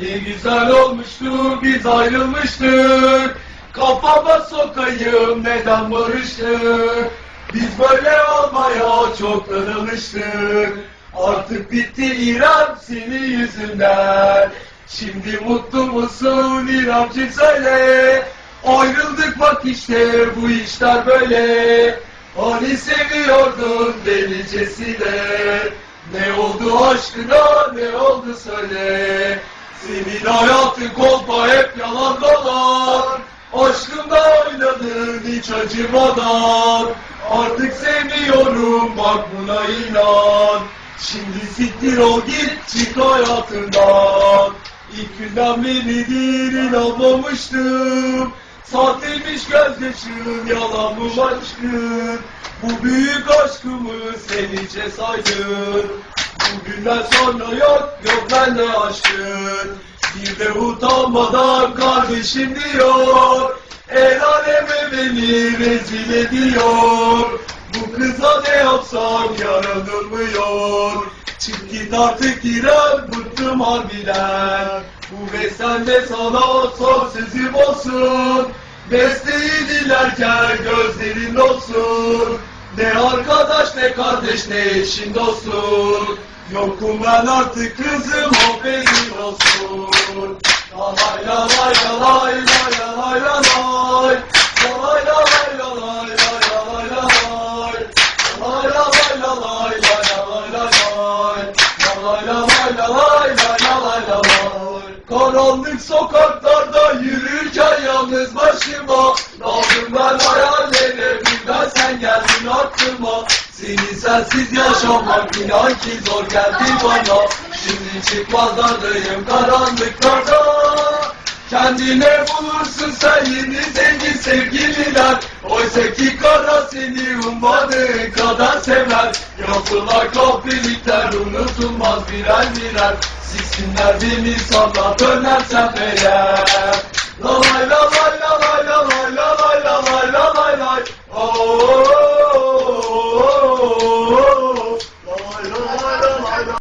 Ne güzel olmuştu biz ayrılmıştık. Kafama sokayım neden barıştık. Biz böyle olmaya çoktan alıştık. Artık bitti İrem senin yüzünden. Şimdi mutlu musun İremciğim söyle. Ayrıldık bak işte bu işler böyle. Hani seviyordun delicesine. Ne oldu aşkına ne oldu söyle. Senin hayatın kolpa hep yalan dolan. Aşkımda oynadın hiç acımadan. Artık sevmiyorum bak buna inan. Şimdi siktir ol git çık hayatından. İlk günden beridir inanmamıştım. Sahteymiş gözyaşın yalan mı aşkın? Bu büyük aşkımı sen hiçe saydın. Bugünden sonra yok yok bende aşkın. Bir de utanmadan kardeşim diyor. El aleme beni rezil ediyor. Bu kıza ne yapsam yaranılmıyor. Çık git artık İrem bıktım harbiden. Bu ve sana son sözüm olsun. Besteyi dilerken gözlerin olsun. Ne arkadaş ne kardeş ne eşin dostun. Yokum ben artık kızım haberin olsun. Lalay lalay lalay lalay lalay lalay. Lalay lalay lalay lalay lalay lalay. Lalay lalay lalay lalay lalay lalay. Lalay lalay lalay lalay lalay lalay. Karanlık sokaklarda yürürken yalnız başıma Daldım sensiz yaşamak inan ki zor geldi bana. Şimdi çıkmazlardayım karanlıklarda Kendine bulursun sen yeni zengin sevgililer. Oysa ki kara seni ummadığın kadar sever. Yapılan kahpelikler unutulmaz birer birer. Siksinler beni sana dönersem eğer. Lalay